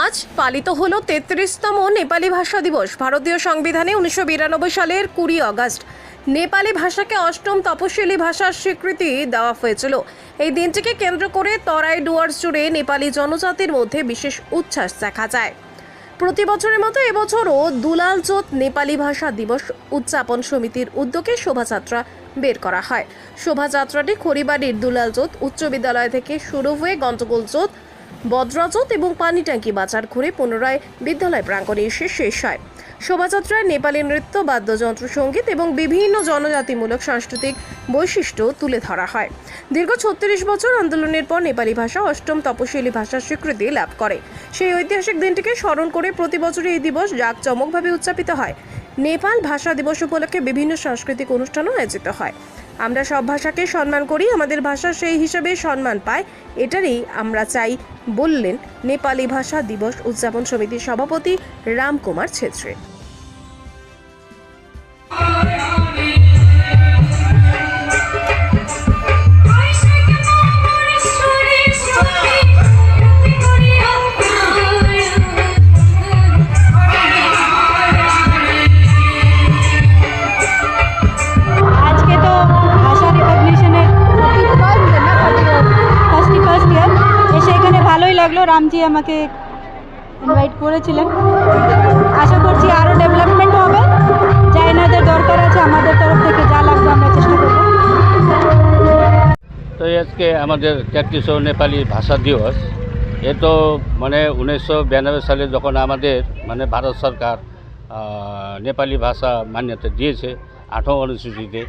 আজ পালিত হলো তেত্রিশতম নেপালি ভাষা দিবস। ভারতীয় সংবিধানে উনিশশো বিরানব্বই সালের কুড়ি আগস্ট নেপালি ভাষাকে অষ্টম তপশিলি ভাষার স্বীকৃতি দেওয়া হয়েছিল। এই দিনটিকে কেন্দ্র করে তরাই ডুয়ার্স জুড়ে নেপালি জনজাতির মধ্যে বিশেষ উচ্ছ্বাস দেখা যায়। প্রতি বছরের মতো এবছরও দুলাল চোত নেপালি ভাষা দিবস উদযাপন সমিতির উদ্যোগে শোভাযাত্রা বের করা হয়। শোভাযাত্রাটি খড়িবাড়ির দুলাল চোত উচ্চ বিদ্যালয় থেকে শুরু হয়ে গন্ডগোল চোত বদ্রাচত এবং পানিট্যাঙ্কি বাজার ঘুরে পুনরায় বিদ্যালয় প্রাঙ্গণে এসে শেষ হয়। শোভাযাত্রায় নেপালি নৃত্য, বাদ্যযন্ত্র, সংগীত এবং বিভিন্ন জনজাতিমূলক সাংস্কৃতিক বৈশিষ্ট্য তুলে ধরা হয়। দীর্ঘ ছত্রিশ বছর আন্দোলনের পর নেপালি ভাষা অষ্টম তপশিলি ভাষার স্বীকৃতি লাভ করে। সেই ঐতিহাসিক দিনটিকে স্মরণ করে প্রতি বছর এই দিবস জাঁকজমকভাবে উদযাপিত হয়। নেপাল ভাষা দিবস উপলক্ষে বিভিন্ন সাংস্কৃতিক অনুষ্ঠানও আয়োজিত হয়। আমরা সব ভাষাকে সম্মান করি, আমাদের ভাষা সেই হিসাবে সম্মান পায়, এটারই আমরা চাই, বললেন নেপালি ভাষা দিবস উদযাপন সমিতির সভাপতি রামকুমার ছেত্রী। রামজি আমাকে ইনভাইট করেছিলেন। আশা করছি আরও ডেভেলপমেন্ট হবে। যা এনাদের দরকার আছে, আমাদের তরফ থেকে যা লাগবে আমরা চেষ্টা করব। তো আজকে আমাদের তেত্রিশশো নেপালি ভাষা দিবস। এ তো মানে উনিশশো বিরানব্বই সালে যখন আমাদের মানে ভারত সরকার নেপালি ভাষা মান্যতা দিয়েছে, আঠারো অনুসূচিতে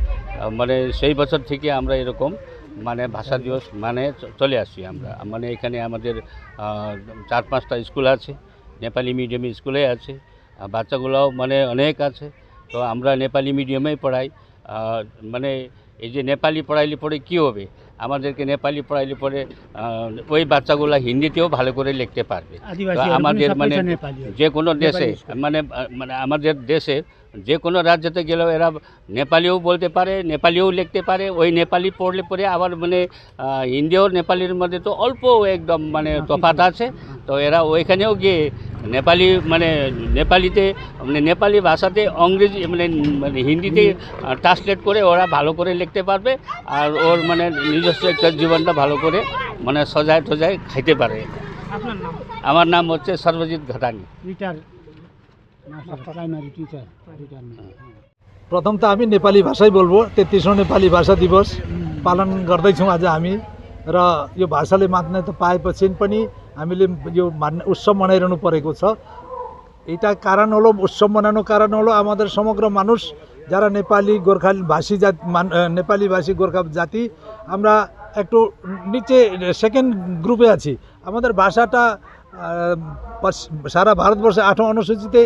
মানে সেই বছর থেকে আমরা এরকম মানে ভাষা দিবস মানে চলে আসছি আমরা। মানে এখানে আমাদের চার পাঁচটা স্কুল আছে, নেপালি মিডিয়াম স্কুলে আছে বাচ্চাগুলোও মানে অনেক আছে। তো আমরা নেপালি মিডিয়ামেই পড়াই। মানে এই যে নেপালি পড়াইলে পরে কী হবে? আমাদেরকে নেপালি পড়াইলে পরে ওই বাচ্চাগুলো হিন্দিতেও ভালো করে লিখতে পারবে। আমাদের মানে যে কোনো দেশে মানে মানে আমাদের দেশে যে কোনো রাজ্যতে গেলেও এরা নেপালিও বলতে পারে নেপালিও লিখতে পারে ওই নেপালি পড়লে পরে আবার মানে হিন্দি ও নেপালির মধ্যে তো অল্প একদম মানে তফাৎ আছে। তো এরা ওইখানেও গিয়ে নেপালি মানে নেপালিতে মানে নেপালি ভাষাতে ইংরেজি মানে মানে হিন্দিতে ট্রান্সলেট করে ওরা ভালো করে লিখতে পারবে আর ওর মানে নিজস্ব একটা জীবনটা ভালো করে মানে সজায় টজায় খাইতে পারে আপনার নাম আমার নাম হচ্ছে Sarbajit Ghatani retired primary teacher retired प्रथम त हामी नेपाली भाषै बोल्बो तेत्तिसौँ नेपाली भाषा दिवस पालन गर्दैछौँ आज हामी र यो भाषाले मान्यता पाएपछि पनि हामीले यो मान्ने, उत्सव मनाइरहनु परेको छ। এটা কারণ হলো উৎসব মানানোর কারণ হলো আমাদের সমগ্র মানুষ যারা নেপালি গোর্খা ভাষী জাতি নেপালি ভাষী গোর্খা জাতি আমরা একটু নিচে সেকেন্ড গ্রুপে আছি আমাদের ভাষাটা সারা ভারতবর্ষে আঠারো অনুসূচিতে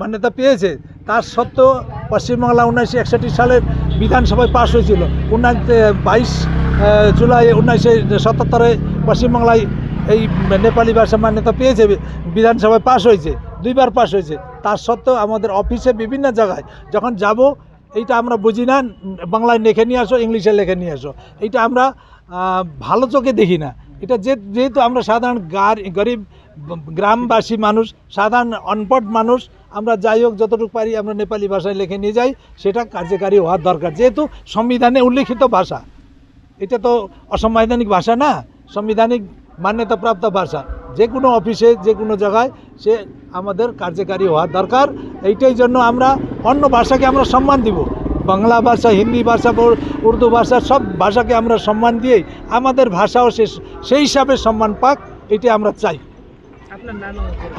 মান্যতা পেয়েছে তার সত্ত্বেও পশ্চিমবাংলা উনিশশো একষট্টি সালের বিধানসভায় পাশ হয়েছিল উনিশ বাইশ জুলাই উনিশশো সাতাত্তরে পশ্চিমবাংলায় এই নেপালি ভাষা মান্যতা পেয়েছে, বিধানসভায় পাশ হয়েছে, দুইবার পাশ হয়েছে। তার সত্ত্বেও আমাদের অফিসে বিভিন্ন জায়গায় যখন যাব, এইটা আমরা বুঝি না, বাংলায় লিখে নিয়ে আসো, ইংলিশে লেখে নিয়ে আসো। এইটা আমরা ভালো চোখে দেখি না। এটা যে, যেহেতু আমরা সাধারণ গরিব গ্রামবাসী মানুষ, সাধারণ অনপঢ় মানুষ, আমরা যাই হোক যতটুকু পারি আমরা নেপালি ভাষায় লিখে নিয়ে যাই, সেটা কার্যকারী হওয়ার দরকার। যেহেতু সংবিধানে উল্লিখিত ভাষা, এটা তো অসাংবিধানিক ভাষা না, সাংবিধানিক মান্যতাপ্রাপ্ত ভাষা। যে কোনো অফিসে যে কোনো জায়গায় সে আমাদের কার্যকারী হওয়া দরকার। এইটাই জন্য আমরা অন্য ভাষাকে আমরা সম্মান দিব। বাংলা ভাষা হিন্দি ভাষা উর্দু ভাষা সব ভাষাকে আমরা সম্মান দিয়েই আমাদের ভাষাও সে সেই হিসাবে সম্মান পাক এটি আমরা চাই।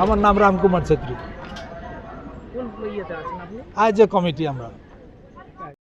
আমার নাম রামকুমার ছেত্রী। আজ যে কমিটি আমরা।